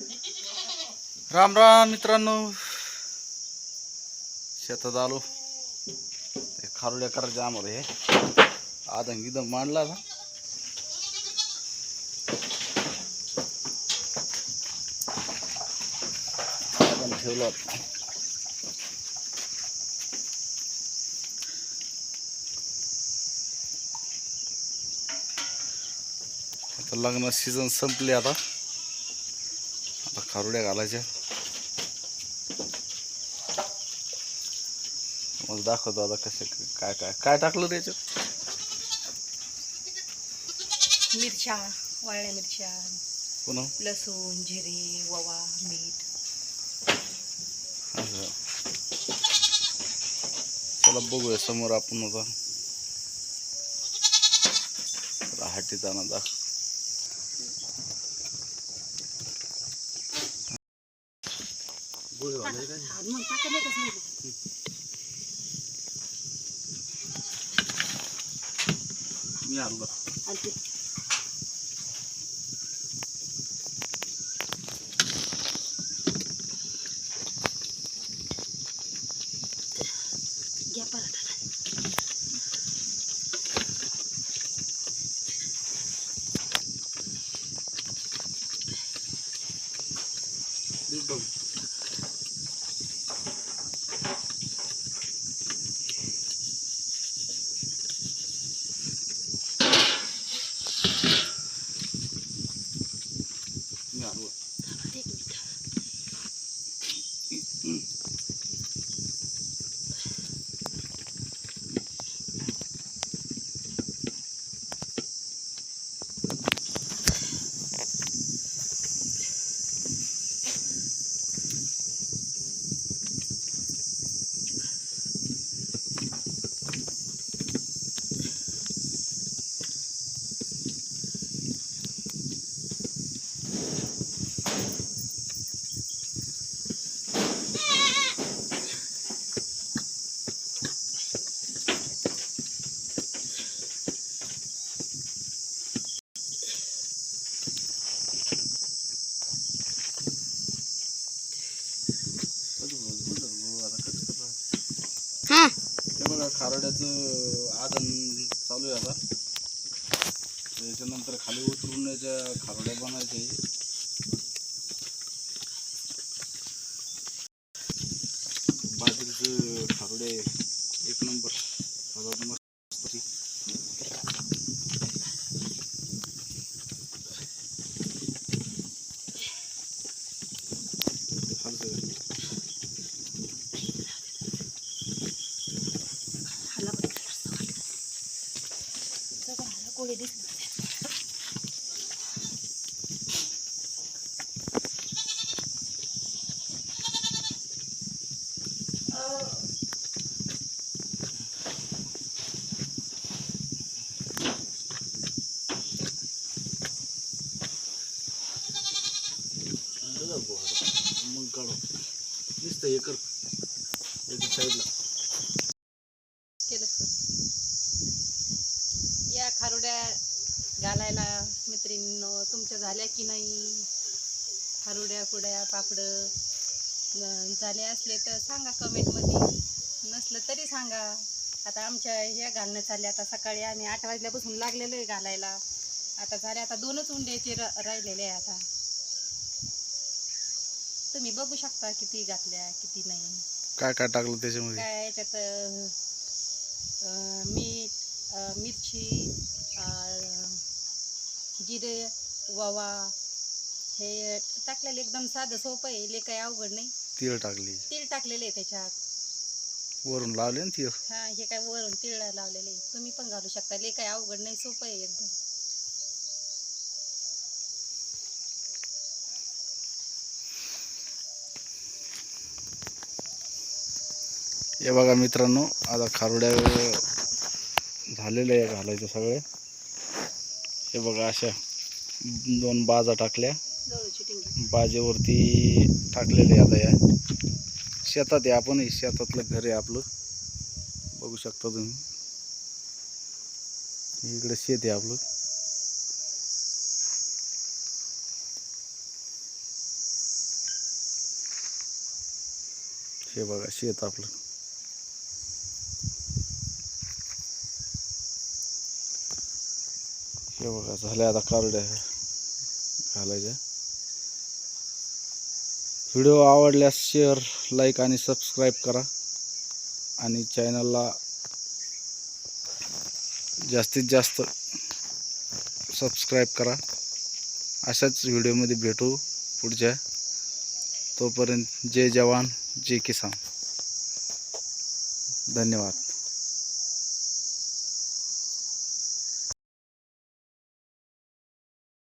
राम राम मित्रांनो. शेतात आलो. ते खारुड्या करायचे आम्हाला हे. आदंग गिदम मांडला ना. ठेवलं ठेवला आता लग्न सीझन संपले आता. खारुड्या घालायच्या. मग दाखवतो आता कसे काय काय काय टाकलं त्याच्यात? मिरच्या वाळल्या मिरच्या पुन्हा? लसूण जिरे ओवा मीठ. असं. चला बघूया समोर आपण आता. चला हाटीत आणा दाख गोळी घालायची काय? आणि मग टाकायला कसं नाही मी आणलं आणि ते घ्या पराठा बघ मी आणलं एक मिनिट हां हे बघा आदन चालू आहे आता. त्याच्यानंतर खाली उतरून याच्या खारोड्या बनायचे. बाजरीचं खारोडे एक नंबर. आता खालचं. नुसतं हे कर. एका साईडला केलं या खारुड्या घालायला मैत्रिणींनो तुमच्या झाल्या की नाही? खारुड्या कुड्या पापडं झाले असले तर सांगा कमेंटमध्ये. नसलं तरी सांगा. आता आमच्या ह्या घालणं चालल्या. आता सकाळी आम्ही आठ वाजल्यापासून लागलेलो आहे घालायला. आता झाले आता दोनच उंड्याचे र राहिलेले आहे आता. तुम्ही बघू शकता किती घातल्या किती नाही. काय काय टाकलं त्याच्यामध्ये? काय याच्यात अं, मीठ अं, मिरची अं, जिरे ओवा हे टाकलेलं एकदम साधं सोपं आहे ले काही अवघड नाही. तीळ टाकली. तीळ टाकलेले आहे त्याच्यात. वरून लावले ना तीळ? हा हे काय वरून तीळ लावलेले. तुम्ही पण घालू शकता ले काही अवघड नाही सोपं आहे एकदम. हे बघा मित्रांनो आता खारुड्या झालेलं आहे घालायचं सगळे हे बघा अशा दोन बाजा टाकल्या. बाजेवरती टाकलेले आता या. शेतात आहे आपण शेतातलं घर आहे आपलं. बघू शकता तुम्ही. इकडे शेत आहे आपलं. हे बघा शेत आपलं. हे बघा झाल्या आता कार्ड घालायच्या व्हिडिओ आवडल्यास शेअर लाईक आणि सबस्क्राईब करा. आणि चॅनलला जास्तीत जास्त सबस्क्राईब करा. अशाच व्हिडिओमध्ये भेटू पुढच्या. तोपर्यंत जय जवान जय किसान. धन्यवाद.